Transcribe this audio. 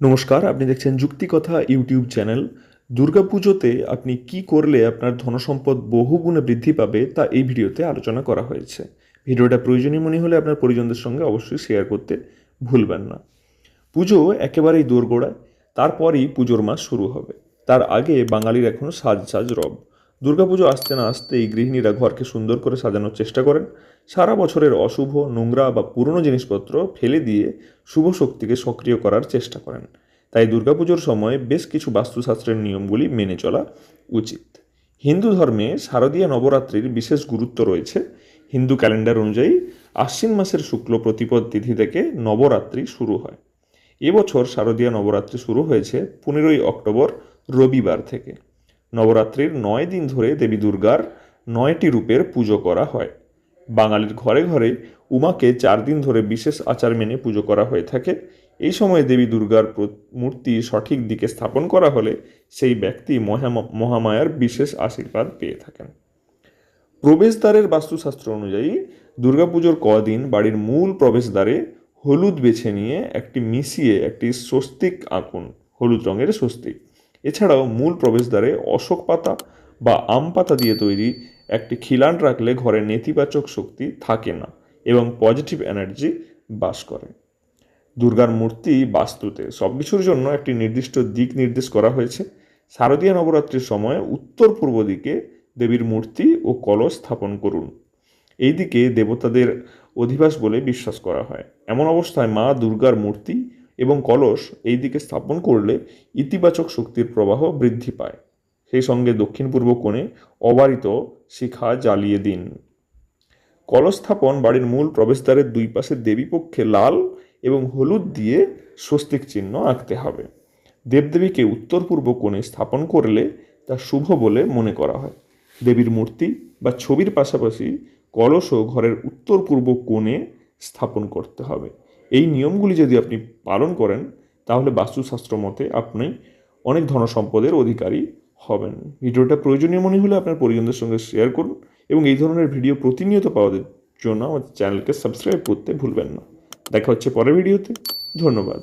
নমস্কার, আপনি দেখছেন যুক্তিকথা ইউটিউব চ্যানেল। দুর্গাপুজোতে আপনি কি করলে আপনার ধনসম্পদ বহুগুণে বৃদ্ধি পাবে তা এই ভিডিওতে আলোচনা করা হয়েছে। ভিডিওটা প্রয়োজনীয় মনে হলে আপনার পরিজনদের সঙ্গে অবশ্যই শেয়ার করতে ভুলবেন না। পুজো একেবারেই দোরগোড়ায়, তারপরই পুজোর মাস শুরু হবে। তার আগে বাঙালির এখনও সাজ সাজ রব। দুর্গাপুজো আসতে না আসতেই গৃহিণীরা ঘরকে সুন্দর করে সাজানোর চেষ্টা করেন। সারা বছরের অশুভ, নোংরা বা পুরনো জিনিসপত্র ফেলে দিয়ে শুভ শক্তিকে সক্রিয় করার চেষ্টা করেন। তাই দুর্গাপুজোর সময় বেশ কিছু বাস্তুশাস্ত্রের নিয়মগুলি মেনে চলা উচিত। হিন্দু ধর্মে শারদীয় নবরাত্রির বিশেষ গুরুত্ব রয়েছে। হিন্দু ক্যালেন্ডার অনুযায়ী আশ্বিন মাসের শুক্ল প্রতিপদ তিথি থেকে নবরাত্রি শুরু হয়। এবছর শারদীয় নবরাত্রি শুরু হয়েছে পনেরোই অক্টোবর রবিবার থেকে। নবরাত্রির নয় দিন ধরে দেবী দুর্গার নয়টি রূপের পুজো করা হয়। বাঙালির ঘরে ঘরে উমাকে চার দিন ধরে বিশেষ আচার মেনে পুজো করা হয়ে থাকে। এই সময় দেবী দুর্গার মূর্তি সঠিক দিকে স্থাপন করা হলে সেই ব্যক্তি মহামা- মহামায়ার বিশেষ আশীর্বাদ পেয়ে থাকেন। প্রবেশদ্বারের বাস্তুশাস্ত্র অনুযায়ী দুর্গাপুজোর কদিন বাড়ির মূল প্রবেশদ্বারে হলুদ বেছে নিয়ে একটি মিশিয়ে একটি স্বস্তিক আঁকুন। হলুদ রঙের স্বস্তিক। এছাড়াও মূল প্রবেশদ্বারে অশোক পাতা বা আম পাতা দিয়ে তৈরি একটি খিলান রাখলে ঘরে নেতিবাচক শক্তি থাকে না এবং পজিটিভ এনার্জি বাস করে। দুর্গার মূর্তি বাস্তুতে সব কিছুর জন্য একটি নির্দিষ্ট দিক নির্দেশ করা হয়েছে। শারদীয় নবরাত্রির সময় উত্তর পূর্ব দিকে দেবীর মূর্তি ও কলস স্থাপন করুন। এই দিকে দেবতাদের অধিবাস বলে বিশ্বাস করা হয়। এমন অবস্থায় মা দুর্গার মূর্তি এবং কলস এই দিকে স্থাপন করলে ইতিবাচক শক্তির প্রবাহ বৃদ্ধি পায়। সেই সঙ্গে দক্ষিণ পূর্ব কোণে অবারিত শিখা জ্বালিয়ে দিন। কলস স্থাপন বাড়ির মূল প্রবেশদ্বারের দুই পাশে দেবীপক্ষে লাল এবং হলুদ দিয়ে স্বস্তিক চিহ্ন আঁকতে হবে। দেবদেবীকে উত্তর পূর্ব কোণে স্থাপন করলে তা শুভ বলে মনে করা হয়। দেবীর মূর্তি বা ছবির পাশাপাশি কলসও ঘরের উত্তর পূর্ব কোণে স্থাপন করতে হবে। এই নিয়মগুলি যদি আপনি পালন করেন, তাহলে বাস্তুশাস্ত্র মতে আপনি অনেক ধন সম্পদের অধিকারী হবেন। ভিডিওটা প্রয়োজনীয় মনে হলে আপনার পরিজনদের সঙ্গে শেয়ার করুন এবং এই ধরনের ভিডিও প্রতিনিয়ত পাওয়ার জন্য আমাদের চ্যানেলকে সাবস্ক্রাইব করতে ভুলবেন না। দেখা হচ্ছে পরের ভিডিওতে ধন্যবাদ।